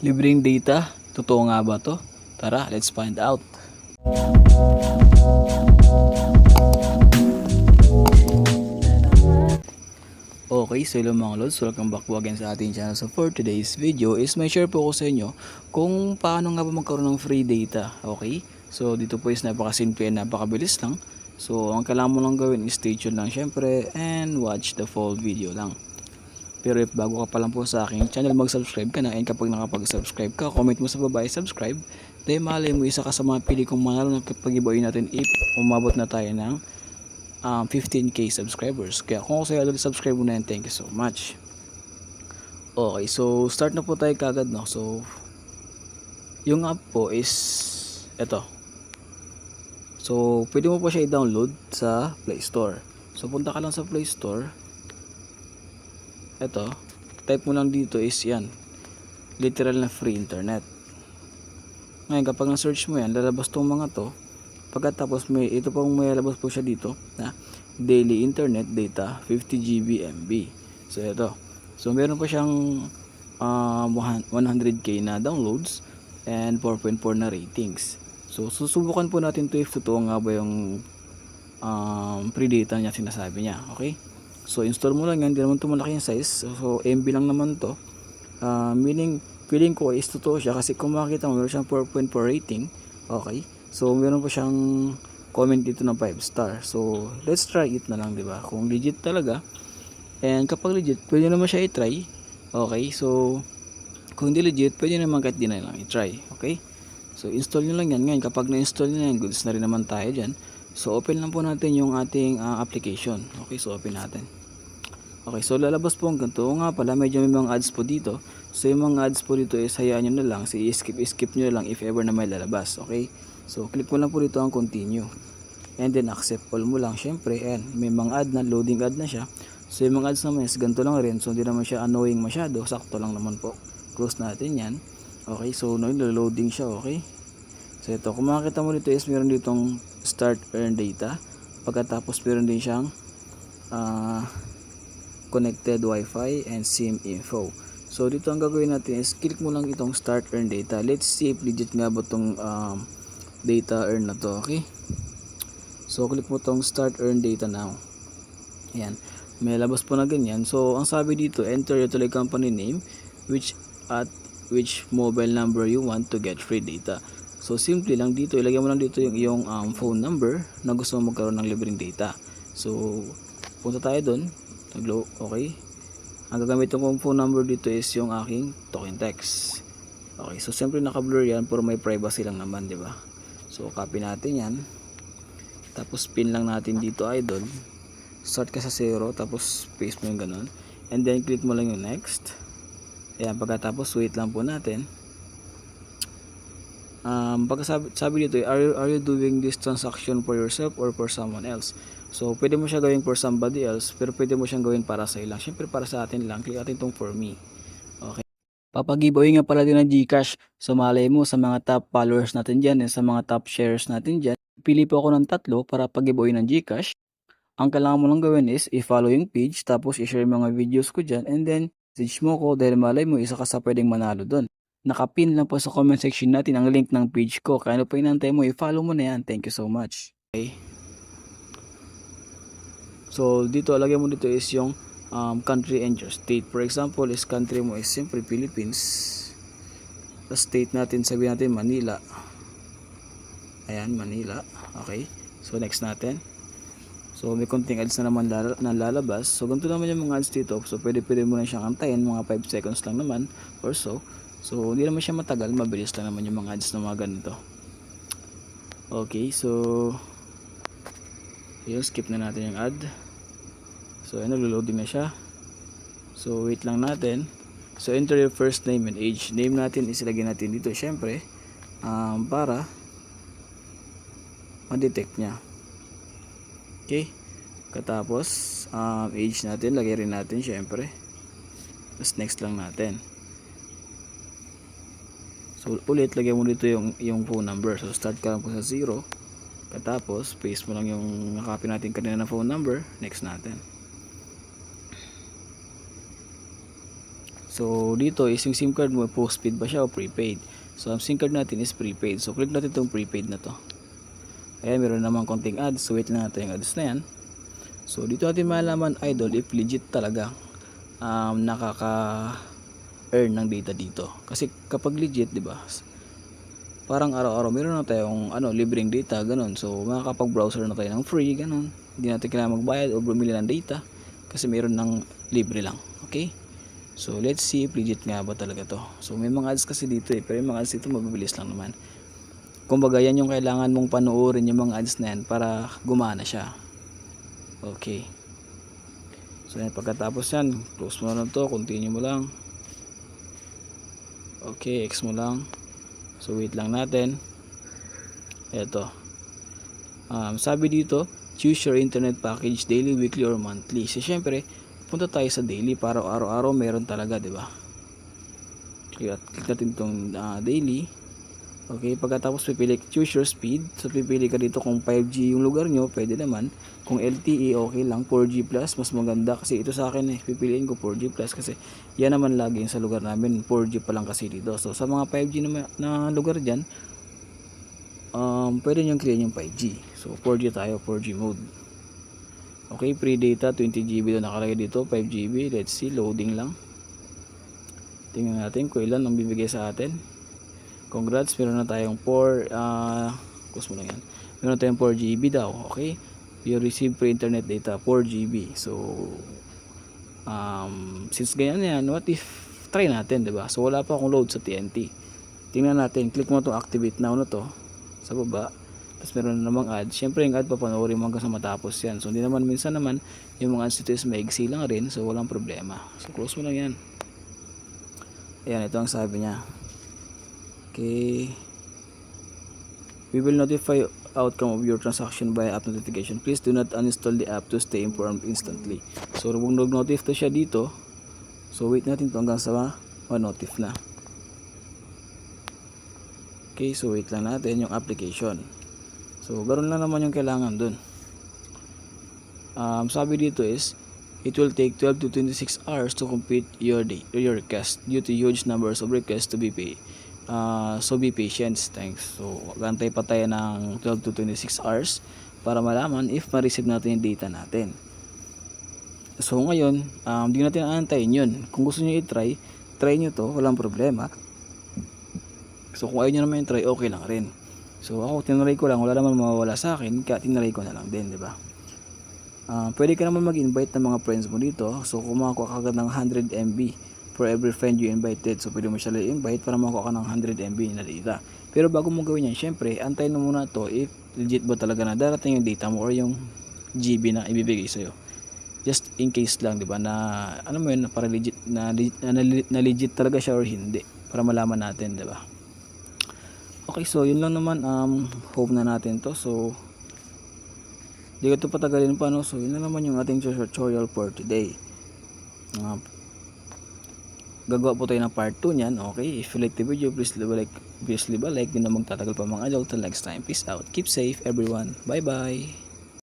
Libreng data? Totoo nga ba to? Tara, let's find out. Okay, so hello mga lods, welcome back po again sa ating channel. So for today's video is may share po ko sa inyo kung paano nga ba magkaroon ng free data. Okay, so dito po is napakasimple, napakabilis lang. So ang kailangan mo lang gawin is stay tuned lang syempre and watch the full video lang. Pero if bago ka pa lang po sa aking channel, mag-subscribe ka na. And kapag nakapag-subscribe ka, comment mo sa baba, subscribe. Dahil malay mo isa ka sa mga pili kong manalo na kapag ibayin natin if umabot na tayo ng um, 15k subscribers. Kaya kung ako sa'yo subscribe mo na yan, thank you so much. Okay, so start na po tayo kagad, no? So, yung app po is ito. So, pwede mo po siya i-download sa Play Store. So, punta ka lang sa Play Store. Ito, type mo lang dito is yan. Literal na free internet. Ngayon, kapag na-search mo yan, lalabas tong mga to. Pagkatapos may ito pong may lalabas po siya dito na daily internet data 50 GB MB. So ito. So meron pa siyang um, 100k na downloads and 4.4 na ratings. So susubukan po natin to if totoo nga ba yung um, free data niya sinasabi niya. Okay? So install mo lang yan, hindi naman ito malaki yung size. So, MB lang naman to. Uh, meaning, feeling ko is totoo siya kasi kung makikita mo, meron siyang 4.4 rating. Okay? So, meron pa siyang comment dito ng 5 star. So, let's try it na lang, di ba? Kung legit talaga. And kapag legit, pwede naman siya i-try. Okay? So, kung hindi legit, pwede naman kahit di na lang i-try. Okay? So, install nyo lang yan. Ngayon, kapag na-install nyo na yan, goods na rin naman tayo dyan. So, open lang po natin yung ating uh, application. Okay? So, open natin. Okay, so lalabas po ang ganito. Nga pala, medyo may mga ads po dito. So yung mga ads po dito is hayaan nyo na lang. Si skip skip nyo lang if ever na may lalabas. Okay? So click mo lang po dito ang continue. And then accept all mo lang. Syempre, ayan, may mga ad na, loading ad na siya. So yung mga ads naman is ganito lang rin. So hindi naman siya annoying masyado. Sakto lang naman po. Close natin yan. Okay, so no, loading siya. Okay? So ito, kung makikita mo dito is meron ditong start earn data. Pagkatapos meron din siyang ah connected wifi and sim info. So dito ang gagawin natin is click mo lang itong start earn data. Let's see if legit nga ba itong um, data earn na to okay? So click mo itong start earn data now. Ayan. May labas po na ganyan. So ang sabi dito enter your tele company name which at which mobile number you want to get free data so simple lang dito ilagay mo lang dito yung iyong um, phone number na gusto mo magkaroon ng libreng data so punta tayo doon Naglo, okay. Ang gagamitin kong phone number dito is yung aking token text. Okay, so siyempre naka-blur yan pero may privacy lang naman, di ba? So copy natin yan. Tapos pin lang natin dito idol. Start ka sa 0 tapos paste mo yung ganun. And then click mo lang yung next. Ayan, pagkatapos wait lang po natin. Um, pagkasabi sabi dito, are you, are you doing this transaction for yourself or for someone else? So, pwede mo siya gawin for somebody else, pero pwede mo siyang gawin para sa ilang. Siyempre, para sa atin lang. Click natin itong for me. Okay. Papagiveaway nga pala din ng Gcash. So, malay mo sa mga top followers natin dyan and sa mga top shares natin dyan. Pili po ako ng tatlo para pag-giveaway ng Gcash. Ang kailangan mo lang gawin is i-follow yung page, tapos i-share mga videos ko dyan, and then message mo ko dahil malay mo isa ka sa pwedeng manalo doon. Nakapin lang po sa comment section natin ang link ng page ko. Kaya ano pa inantay mo, i-follow mo na yan. Thank you so much. Okay. So, dito, lagay mo dito is yung um, country and your state. For example, is country mo is simply Philippines. Sa state natin, sabihin natin Manila. Ayan, Manila. Okay. So, next natin. So, may konting ads na naman lala- na lalabas. So, ganito naman yung mga ads dito. So, pwede pwede mo na siyang antayin. Mga 5 seconds lang naman or so. So, hindi naman siya matagal. Mabilis lang naman yung mga ads na mga ganito. Okay, so yun, skip na natin yung ad. So, ayun, naglo-loading na siya. So, wait lang natin. So, enter your first name and age. Name natin, isilagay natin dito, syempre, um, para ma-detect niya. Okay? Katapos, um, age natin, lagay rin natin, syempre. Tapos, next lang natin. So, ulit, lagay mo dito yung, yung phone number. So, start ka lang po sa 0. Katapos, paste mo lang yung nakapin natin kanina na phone number. Next natin. So, dito is yung SIM card mo, postpaid ba siya o prepaid? So, ang SIM card natin is prepaid. So, click natin itong prepaid na to. Ayan, meron naman konting ads. So, wait lang natin yung ads na yan. So, dito natin malalaman, idol, if legit talaga um, nakaka-earn ng data dito. Kasi kapag legit, di ba, parang araw-araw meron na tayong ano, libreng data, ganun. So, makakapag-browser na tayo ng free, ganun. Hindi natin kailangan magbayad o bumili ng data kasi meron ng libre lang. Okay? So, let's see if legit nga ba talaga to. So, may mga ads kasi dito eh. Pero yung mga ads dito mabilis lang naman. Kumbaga, yan yung kailangan mong panoorin yung mga ads na yan para gumana siya. Okay. So, yan, pagkatapos yan, close mo na lang to. Continue mo lang. Okay, X mo lang. So, wait lang natin. Eto. Um, sabi dito, choose your internet package daily, weekly, or monthly. So, syempre, punta tayo sa daily para araw-araw meron talaga, di ba? Kaya, click natin itong ah, daily. Okay, pagkatapos pipili, choose your speed. So, pipili ka dito kung 5G yung lugar nyo, pwede naman. Kung LTE, okay lang. 4G plus, mas maganda. Kasi ito sa akin eh, pipiliin ko 4G plus. Kasi yan naman lagi sa lugar namin. 4G pa lang kasi dito. So, sa mga 5G na, na lugar dyan, um, pwede nyo clear yung 5G. So, 4G tayo, 4G mode. Okay, free data, 20GB na nakalagay dito, 5GB. Let's see, loading lang. Tingnan natin kung ilan ang bibigay sa atin. Congrats, meron na tayong 4, ah, close mo lang yan. Meron na tayong 4GB daw, okay? You receive free internet data, 4GB. So, um, since ganyan yan, what if try natin, 'di ba? So wala pa akong load sa TNT. Tingnan natin, click mo to activate now na to sa baba. Tapos meron na namang ad. Siyempre yung ad papanoorin mo hanggang sa matapos yan. So hindi naman minsan naman yung mga ads dito is maigsi lang rin. So walang problema. So close mo lang yan. Ayan, ito ang sabi niya. Okay. We will notify outcome of your transaction via app notification. Please do not uninstall the app to stay informed instantly. So, kung nag-notif to siya dito, so wait natin to hanggang sa ma-notif na. Okay, so wait lang natin yung application. So, ganoon lang naman yung kailangan dun. Um, sabi dito is, it will take 12 to 26 hours to complete your day, your request due to huge numbers of requests to be paid. Uh, so be patient, thanks. So, gantay pa tayo ng 12 to 26 hours para malaman if ma-receive natin yung data natin. So, ngayon, um, natin aantayin yun. Kung gusto nyo i-try, try nyo to, walang problema. So, kung ayaw nyo naman yung try, okay lang rin. So, ako, tinry ko lang, wala naman mawawala sa akin, kaya tinry ko na lang din, di ba? Ah, pwede ka naman mag-invite ng mga friends mo dito. So, kumakuha ka agad ng 100 MB for every friend you invited. So, pwede mo siya i-invite para makuha ka ng 100 MB na data. Pero bago mo gawin yan, syempre, antayin mo muna to if legit ba talaga na darating yung data mo or yung GB na ibibigay sa'yo. Just in case lang, di ba, na, ano mo yun, para legit, na, na, na, na legit talaga siya or hindi. Para malaman natin, di ba? Okay, so yun lang naman, um, hope na natin to. So, Di ko ito patagalin pa no. So yun na naman yung ating tutorial for today. Uh, gagawa po tayo ng part 2 niyan. Okay. If you like the video, please leave a like. Please leave a like. Di na magtatagal pa mga adult. Till next time. Peace out. Keep safe everyone. Bye bye.